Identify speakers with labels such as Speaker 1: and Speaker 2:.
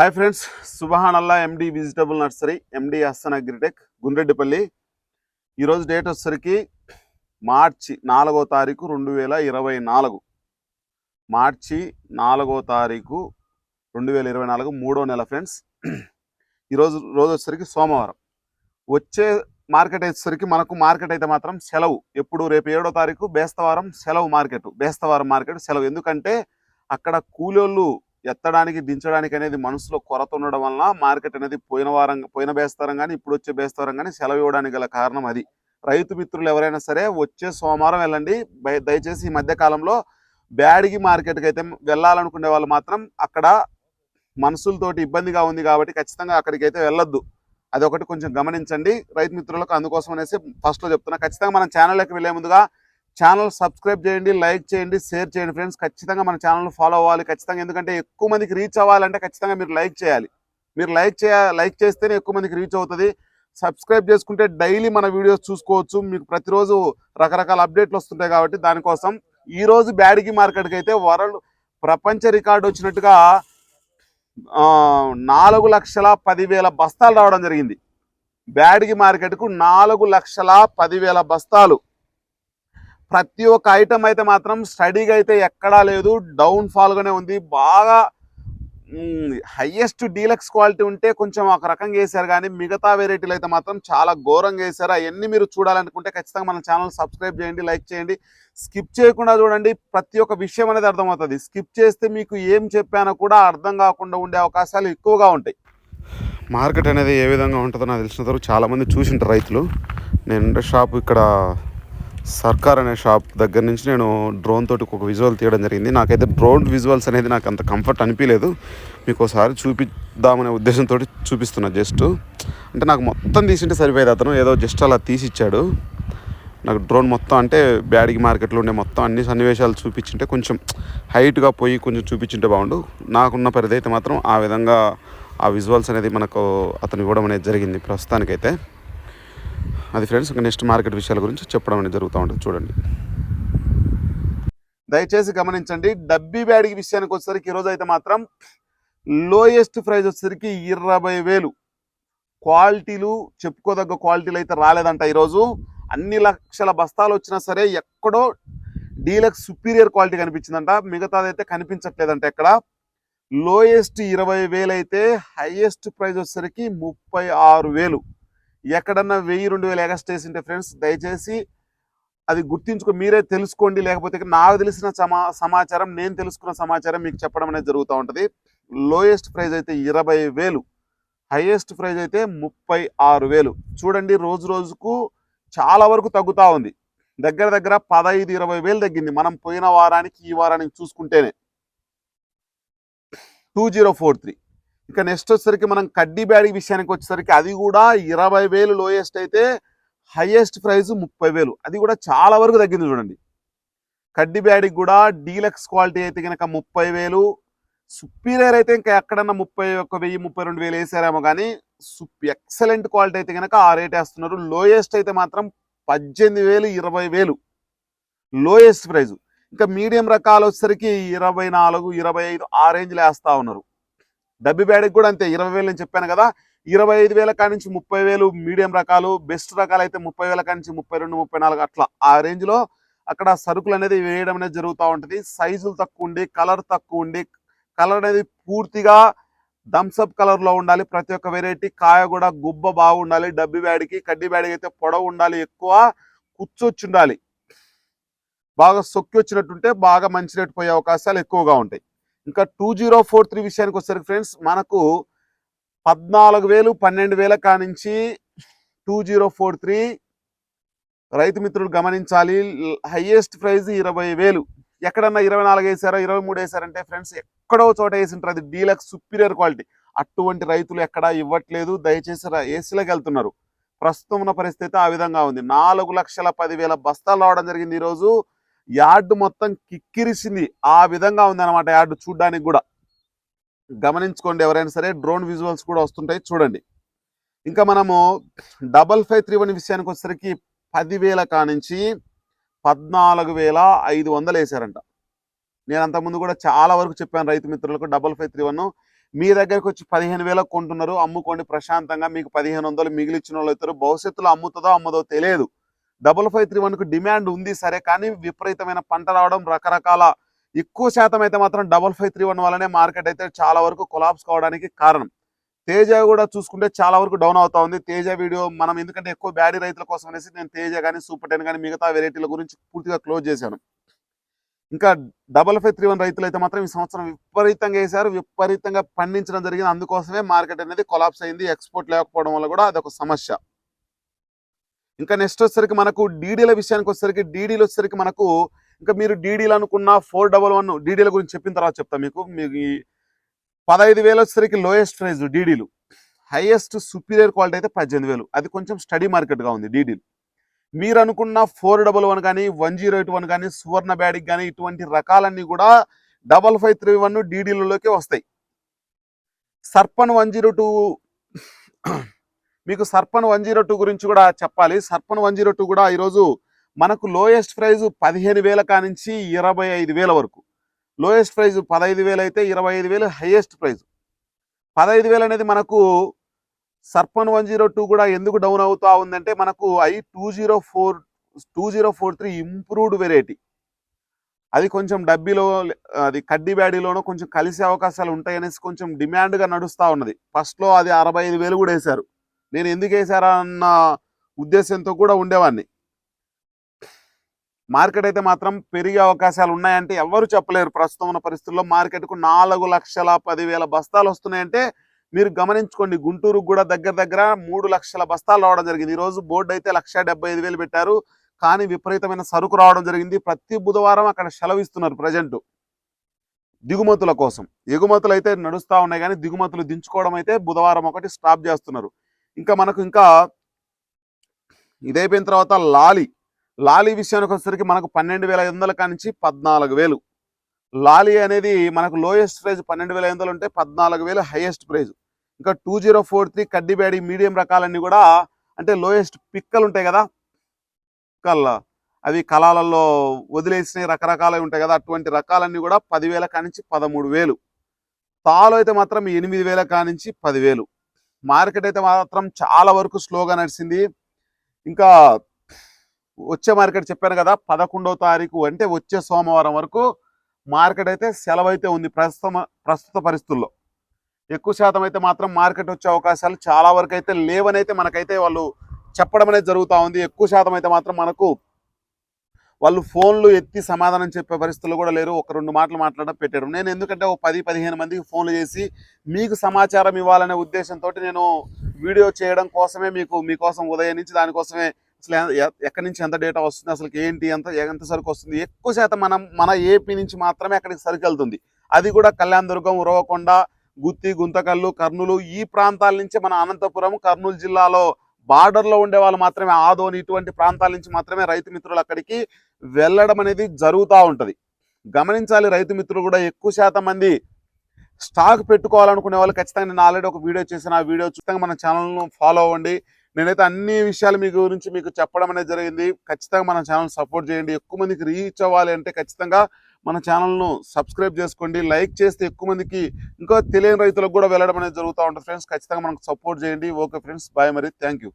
Speaker 1: Hi friends సుబహాన్ అల్లా MD vegetable nursery MD Hassan Agritech Gundreddipalli ఈరోజు date వచ్చేసరికి మార్చి నాలుగో తారీఖు రెండు వేల ఇరవై నాలుగు. మార్చి నాలుగో తారీఖు రెండు వేల ఇరవై నాలుగు మూడో నెల ఫ్రెండ్స్ ఈరోజు రోజు వచ్చేసరికి సోమవారం. వచ్చే మార్కెట్ వచ్చేసరికి మనకు మార్కెట్ అయితే మాత్రం సెలవు. ఎప్పుడు? రేపు ఏడో తారీఖు బేస్తవారం సెలవు మార్కెట్. బేస్తవారం మార్కెట్ సెలవు. ఎందుకంటే అక్కడ కూలోళ్ళు ఎత్తడానికి దించడానికి అనేది మనసులో కొరత ఉండడం వలన మార్కెట్ అనేది పోయిన వారం పోయిన బేస్తారం కానీ ఇప్పుడు వచ్చే బేస్తారం కానీ సెలవు ఇవ్వడానికి గల కారణం అది. రైతు మిత్రులు ఎవరైనా సరే వచ్చే సోమవారం వెళ్ళండి. దయచేసి ఈ మధ్య కాలంలో బ్యాడిగి మార్కెట్కి అయితే వెళ్ళాలనుకునే వాళ్ళు మాత్రం అక్కడ మనసులతోటి ఇబ్బందిగా ఉంది కాబట్టి ఖచ్చితంగా అక్కడికి అయితే వెళ్ళొద్దు. అది ఒకటి కొంచెం గమనించండి. రైతు మిత్రులకు అందుకోసం అనేసి ఫస్ట్లో చెప్తున్నా. ఖచ్చితంగా మన ఛానల్లోకి వెళ్ళే ముందుగా ఛానల్ సబ్స్క్రైబ్ చేయండి లైక్ చేయండి షేర్ చేయండి ఫ్రెండ్స్. ఖచ్చితంగా మన ఛానల్ ఫాలో అవ్వాలి. ఖచ్చితంగా ఎందుకంటే ఎక్కువ మందికి రీచ్ అవ్వాలంటే ఖచ్చితంగా మీరు లైక్ చేయాలి. మీరు లైక్ చేయ లైక్ చేస్తేనే ఎక్కువ మందికి రీచ్ అవుతుంది. సబ్స్క్రైబ్ చేసుకుంటే డైలీ మన వీడియోస్ చూసుకోవచ్చు. మీకు ప్రతిరోజు రకరకాల అప్డేట్లు వస్తుంటాయి కాబట్టి దానికోసం ఈరోజు బ్యాడిగి మార్కెట్కి అయితే వరల్డ్ ప్రపంచ రికార్డు వచ్చినట్టుగా నాలుగు లక్షల పదివేల బస్తాలు రావడం జరిగింది. బ్యాడిగి మార్కెట్కు నాలుగు లక్షల పదివేల బస్తాలు. ప్రతి ఒక్క ఐటమ్ అయితే మాత్రం స్టడీగా అయితే ఎక్కడా లేదు. డౌన్ ఫాల్గానే ఉంది. బాగా హయ్యెస్ట్ డీలక్స్ క్వాలిటీ ఉంటే కొంచెం ఒక రకంగా వేశారు కానీ మిగతా వెరైటీలు అయితే మాత్రం చాలా ఘోరంగా వేశారు అవన్నీ మీరు చూడాలనుకుంటే ఖచ్చితంగా మన ఛానల్ సబ్స్క్రైబ్ చేయండి లైక్ చేయండి. స్కిప్ చేయకుండా చూడండి. ప్రతి ఒక్క విషయం అనేది అర్థమవుతుంది. స్కిప్ చేస్తే మీకు ఏం చెప్పానో కూడా అర్థం కాకుండా ఉండే అవకాశాలు ఎక్కువగా ఉంటాయి. మార్కెట్ అనేది ఏ విధంగా ఉంటుందో నాకు తెలిసిన తర్వాత చాలామంది చూసింటారు రైతులు. నేను షాప్ ఇక్కడ సర్కార్ అనే షాప్ దగ్గర నుంచి నేను డ్రోన్ తోటి ఒక విజువల్ తీయడం జరిగింది. నాకైతే డ్రోన్ విజువల్స్ అనేది నాకు అంత కంఫర్ట్ అనిపించలేదు. మీకు ఒకసారి చూపిద్దామనే ఉద్దేశంతో చూపిస్తున్నా జస్ట్. అంటే నాకు మొత్తం తీసింటే సరిపోయేది అతను. ఏదో జస్ట్ అలా తీసిచ్చాడు. నాకు డ్రోన్ మొత్తం అంటే బ్యాడిగి మార్కెట్లో ఉండే మొత్తం అన్ని సన్నివేశాలు చూపించింటే కొంచెం హైట్గా పోయి కొంచెం చూపించింటే బాగుండు. నాకున్న పరిధి అయితే మాత్రం ఆ విధంగా ఆ విజువల్స్ అనేది మనకు అతను ఇవ్వడం అనేది జరిగింది ప్రస్తుతానికైతే. అది ఫ్రెండ్స్ ఇంకా నెక్స్ట్ మార్కెట్ విషయాల గురించి చెప్పడం అనేది జరుగుతూ ఉంటుంది. చూడండి. దయచేసి గమనించండి డబ్బీ బ్యాడిగి విషయానికి వచ్చేసరికి ఈరోజు అయితే మాత్రం లోయెస్ట్ ప్రైస్ వచ్చేసరికి ఇరవై వేలు. క్వాలిటీలు చెప్పుకోదగ్గ క్వాలిటీలు అయితే రాలేదంట ఈరోజు. అన్ని లక్షల బస్తాలు వచ్చినా సరే ఎక్కడో డీలక్స్ సుపీరియర్ క్వాలిటీ కనిపించిందంట. మిగతాదైతే కనిపించట్లేదంట ఎక్కడ. లోయెస్ట్ ఇరవై వేలు అయితే హైయెస్ట్ ప్రైస్ వచ్చేసరికి ముప్పై ఆరు వేలు. ఎక్కడన్నా వెయ్యి రెండు వేలు ఎగస్ట్ వేసింటే ఫ్రెండ్స్ దయచేసి అది గుర్తించుకో మీరే తెలుసుకోండి. లేకపోతే నాకు తెలిసిన సమా సమాచారం నేను తెలుసుకున్న సమాచారం మీకు చెప్పడం అనేది జరుగుతూ ఉంటుంది. లోయెస్ట్ ప్రైజ్ అయితే ఇరవై వేలు. హైయెస్ట్ ప్రైజ్ అయితే ముప్పై ఆరు వేలు. చూడండి రోజు రోజుకు చాలా వరకు తగ్గుతూ ఉంది. దగ్గర దగ్గర పదహైదు ఇరవై వేలు తగ్గింది. మనం పోయిన వారానికి ఈ వారానికి చూసుకుంటేనే. టూ జీరో ఫోర్ త్రీ ఇక నెక్స్ట్ వచ్చేసరికి మనం కడ్డీ బ్యాడ్ విషయానికి వచ్చేసరికి అది కూడా ఇరవై వేలు లోయెస్ట్ అయితే హైయెస్ట్ ప్రైస్ ముప్పై వేలు. అది కూడా చాలా వరకు తగ్గింది చూడండి. కడ్డీ బ్యాడీకి కూడా డీలక్స్ క్వాలిటీ అయితే కనుక ముప్పై వేలు. సుపీరియర్ అయితే ఇంకా ఎక్కడన్నా ముప్పై ఒక వెయ్యి ముప్పై రెండు వేలు వేసారేమో కానీ సుప్ ఎక్సలెంట్ క్వాలిటీ అయితే కనుక ఆ రేట్ వేస్తున్నారు. లోయెస్ట్ అయితే మాత్రం పద్దెనిమిది వేలు ఇరవై వేలు. లోయెస్ట్ ప్రైజు ఇంకా మీడియం రకాలు వచ్చేసరికి ఇరవై నాలుగు ఇరవై ఐదు ఆ రేంజ్లో వేస్తా ఉన్నారు. డబ్బి బ్యాడ్కి కూడా అంతే ఇరవై వేలు నేను చెప్పాను కదా ఇరవై ఐదు వేల కాడి నుంచి ముప్పై వేలు మీడియం రకాలు బెస్ట్ రకాలు అయితే ముప్పై వేల కాడి నుంచి ముప్పై రెండు ముప్పై నాలుగు అట్లా. ఆ రేంజ్లో అక్కడ సరుకులు అనేది వేయడం అనేది జరుగుతూ ఉంటుంది. సైజులు తక్కువ ఉండి కలర్ తక్కువ ఉండి కలర్ అనేది పూర్తిగా థమ్స్అప్ కలర్లో ఉండాలి. ప్రతి ఒక్క వెరైటీ కాయ కూడా గుబ్బ బాగుండాలి డబ్బి బ్యాడికి కడ్డీ బ్యాడికి అయితే పొడవు ఉండాలి ఎక్కువ కూర్చొచ్చి ఉండాలి బాగా సొక్కి వచ్చినట్టుంటే బాగా మంచి రేటు పోయే అవకాశాలు ఎక్కువగా ఉంటాయి. ఇంకా టూ జీరో ఫోర్ త్రీ విషయానికి వచ్చేసరికి ఫ్రెండ్స్ మనకు పద్నాలుగు వేలు పన్నెండు వేల కానించి టూ జీరో ఫోర్ త్రీ రైతు మిత్రులు గమనించాలి. హైయెస్ట్ ప్రైజ్ ఇరవై వేలు. ఎక్కడన్నా ఇరవై నాలుగు వేసారో ఇరవై మూడు వేసారంటే ఫ్రెండ్స్ ఎక్కడో చోట వేసింటారు. అది డీలక్స్ సుపీరియర్ క్వాలిటీ. అటువంటి రైతులు ఎక్కడా ఇవ్వట్లేదు. దయచేసి ఏసీలోకి వెళ్తున్నారు. ప్రస్తుతం ఉన్న పరిస్థితి ఆ విధంగా ఉంది. నాలుగు లక్షల పదివేల బస్తాలు రావడం జరిగింది ఈరోజు. యార్డ్ మొత్తం కిక్కిరిసింది. ఆ విధంగా ఉంది అనమాట యార్డ్ చూడడానికి కూడా. గమనించుకోండి ఎవరైనా సరే డ్రోన్ విజువల్స్ కూడా వస్తుంటాయి చూడండి. ఇంకా మనము డబల్ ఫైవ్ త్రీ వన్ విషయానికి వచ్చేసరికి పదివేల కానించి పద్నాలుగు వేల ఐదు వందలు వేసారంట. నేను అంతకుముందు కూడా చాలా వరకు చెప్పాను రైతు మిత్రులకు డబల్ ఫైవ్ త్రీ వన్. మీ దగ్గరకు వచ్చి పదిహేను వేలకు కొంటున్నారు అమ్ముకోండి ప్రశాంతంగా మీకు పదిహేను వందలు మిగిలిచ్చిన వాళ్ళు అవుతారు భవిష్యత్తులో అమ్ముతుందో అమ్మదో తెలియదు. డబుల్ ఫైవ్ త్రీ వన్కు డిమాండ్ ఉంది సరే కానీ విపరీతమైన పంట రావడం రకరకాల ఎక్కువ శాతం అయితే మాత్రం డబల్ ఫైవ్ త్రీ వన్ వల్లనే మార్కెట్ అయితే చాలా వరకు కొలాప్స్ కావడానికి కారణం. తేజ కూడా చూసుకుంటే చాలా వరకు డౌన్ అవుతా ఉంది. తేజ వీడియో మనం ఎందుకంటే ఎక్కువ బ్యాడీ రైతుల కోసం అనేసి నేను తేజ కానీ సూపర్ టెన్ కానీ మిగతా వెరైటీల గురించి పూర్తిగా క్లోజ్ చేశాను. ఇంకా డబల్ ఫైవ్ త్రీ వన్ రైతులు అయితే మాత్రం ఈ సంవత్సరం విపరీతంగా వేశారు. విపరీతంగా పండించడం జరిగింది. అందుకోసమే మార్కెట్ అనేది కొలాప్స్ అయింది. ఎక్స్పోర్ట్ లేకపోవడం వల్ల కూడా అదొక సమస్య. ఇంకా నెక్స్ట్ వచ్చేసరికి మనకు డీడీల విషయానికి వచ్చేసరికి డీడీలు వచ్చేసరికి మనకు ఇంకా మీరు డీడీలు అనుకున్న ఫోర్ డబల్ వన్ డీడీల గురించి చెప్పిన తర్వాత చెప్తాను మీకు. మీకు ఈ పదహైదు వేలు వచ్చేసరికి లోయెస్ట్ ప్రైజ్ డీడీలు హైయెస్ట్ సుపీరియర్ క్వాలిటీ అయితే పద్దెనిమిది వేలు. అది కొంచెం స్టడీ మార్కెట్గా ఉంది డీడీలు మీరు అనుకున్న ఫోర్ డబల్ వన్ కానీ వన్ జీరో ఎయిట్ వన్ కానీ సువర్ణ బ్యాడిక్ కానీ ఇటువంటి రకాలన్నీ కూడా డబల్ ఫైవ్ త్రీ వన్ డీడీలలోకి వస్తాయి. సర్పన్ వన్ జీరో టూ మీకు సర్పన్ వన్ జీరో టూ గురించి కూడా చెప్పాలి. సర్పన్ వన్ జీరో టూ కూడా ఈరోజు మనకు లోయెస్ట్ ప్రైజ్ పదిహేను వేల కానించి ఇరవై ఐదు వేల వరకు. లోయెస్ట్ ప్రైజ్ పదహైదు వేలు అయితే ఇరవై ఐదు వేలు హైయెస్ట్ ప్రైజ్. పదహైదు వేలు అనేది మనకు సర్పన్ వన్ జీరో టూ కూడా ఎందుకు డౌన్ అవుతా ఉందంటే మనకు I two zero four two zero four three improved variety. అది కొంచెం డబ్బీలో అది కడ్డీ బ్యాడీలోనో కొంచెం కలిసే అవకాశాలు ఉంటాయనేసి కొంచెం డిమాండ్గా నడుస్తూ ఉన్నది. ఫస్ట్లో అది అరవై ఐదు వేలు కూడా వేశారు. నేను ఎందుకు వేసారా అన్న ఉద్దేశంతో కూడా ఉండేవాడిని మార్కెట్ అయితే మాత్రం పెరిగే అవకాశాలు ఉన్నాయంటే ఎవరు చెప్పలేరు. ప్రస్తుతం ఉన్న పరిస్థితుల్లో మార్కెట్కు నాలుగు లక్షల పదివేల బస్తాలు వస్తున్నాయంటే మీరు గమనించుకోండి. గుంటూరుకు కూడా దగ్గర దగ్గర మూడు లక్షల బస్తాలు రావడం జరిగింది. ఈ రోజు బోర్డు అయితే లక్ష ఐదు వేలు పెట్టారు. కానీ విపరీతమైన సరుకు రావడం జరిగింది. ప్రతి బుధవారం అక్కడ సెలవు ఇస్తున్నారు ప్రజెంట్. దిగుమతుల కోసం. ఎగుమతులు అయితే నడుస్తూ ఉన్నాయి కానీ దిగుమతులు దించుకోవడం అయితే బుధవారం ఒకటి స్టాప్ చేస్తున్నారు. ఇంకా మనకు ఇంకా ఇదైపోయిన తర్వాత లాలి లాలి విషయానికి వచ్చేసరికి మనకు పన్నెండు వేల ఐదు వందల కానించి పద్నాలుగు వేలు. లాలి అనేది మనకు లోయెస్ట్ ప్రైజ్ పన్నెండు వేల ఐదు వందలు ఉంటే పద్నాలుగు వేలు హైయెస్ట్ ప్రైజ్ ఇంకా టూ జీరో ఫోర్ త్రీ కడ్డిబ్యాడి మీడియం రకాలన్నీ కూడా అంటే లోయెస్ట్ పిక్కలు ఉంటాయి కదా. పిక్కల్ అవి కళాలలో వదిలేసినవి రకరకాలవి ఉంటాయి కదా. అటువంటి రకాలన్నీ కూడా పదివేల కానించి పదమూడు వేలు. తాలు అయితే మాత్రం ఎనిమిది వేల కానించి పదివేలు. మార్కెట్ అయితే మాత్రం చాలా వరకు స్లోగా నడిచింది. ఇంకా వచ్చే మార్కెట్ చెప్పాను కదా పదకొండవ తారీఖు అంటే వచ్చే సోమవారం వరకు మార్కెట్ అయితే సెలవు అయితే ఉంది ప్రస్తుతం ప్రస్తుత పరిస్థితుల్లో. ఎక్కువ శాతం అయితే మాత్రం మార్కెట్ వచ్చే అవకాశాలు చాలా వరకు అయితే లేవనైతే మనకైతే వాళ్ళు చెప్పడం అనేది జరుగుతూ ఉంది. ఎక్కువ శాతం అయితే మాత్రం మనకు వాళ్ళు ఫోన్లు ఎత్తి సమాధానం చెప్పే పరిస్థితులు కూడా లేరు. ఒక రెండు మాటలు మాట్లాడడం పెట్టారు నేను ఎందుకంటే ఒక పది పదిహేను మందికి ఫోన్లు చేసి మీకు సమాచారం ఇవ్వాలనే ఉద్దేశంతో నేను వీడియో చేయడం కోసమే మీకు మీకోసం ఉదయం నుంచి దానికోసమే అసలు ఎ- ఎక్కడి నుంచి ఎంత డేటా వస్తుంది అసలు ఏంటి ఎంత ఎంత సరుకు వస్తుంది ఎక్కువ శాతం మనం మన ఏపీ నుంచి మాత్రమే అక్కడికి సరుకు వెళ్తుంది. అది కూడా కళ్యాణదుర్గం ఉరవకొండ గుత్తి గుంతకల్లు కర్నూలు ఈ ప్రాంతాల నుంచి మన అనంతపురం కర్నూలు జిల్లాలో బార్డర్లో ఉండే వాళ్ళు మాత్రమే ఆదోని ఇటువంటి ప్రాంతాల నుంచి మాత్రమే రైతు మిత్రులు అక్కడికి వెళ్ళడం అనేది జరుగుతూ ఉంటుంది. గమనించాలి రైతు మిత్రులు కూడా ఎక్కువ శాతం మంది స్టాక్ పెట్టుకోవాలనుకునే వాళ్ళు ఖచ్చితంగా నేను ఆల్రెడీ ఒక వీడియో చేసిన ఆ వీడియో ఖచ్చితంగా మన ఛానల్ను ఫాలో అవ్వండి. నేనైతే అన్ని విషయాలు మీ గురించి మీకు చెప్పడం అనేది జరిగింది. ఖచ్చితంగా మన ఛానల్ సపోర్ట్ చేయండి. ఎక్కువ మందికి రీచ్ అవ్వాలి అంటే ఖచ్చితంగా మన ఛానల్ను సబ్స్క్రైబ్ చేసుకోండి. లైక్ చేస్తే ఎక్కువ మందికి ఇంకా తెలియని రైతులకు కూడా వెళ్ళడం అనేది జరుగుతూ ఉంటుంది. ఫ్రెండ్స్ ఖచ్చితంగా మనకు సపోర్ట్ చేయండి. ఓకే ఫ్రెండ్స్ బాయ్ మరి. Thank you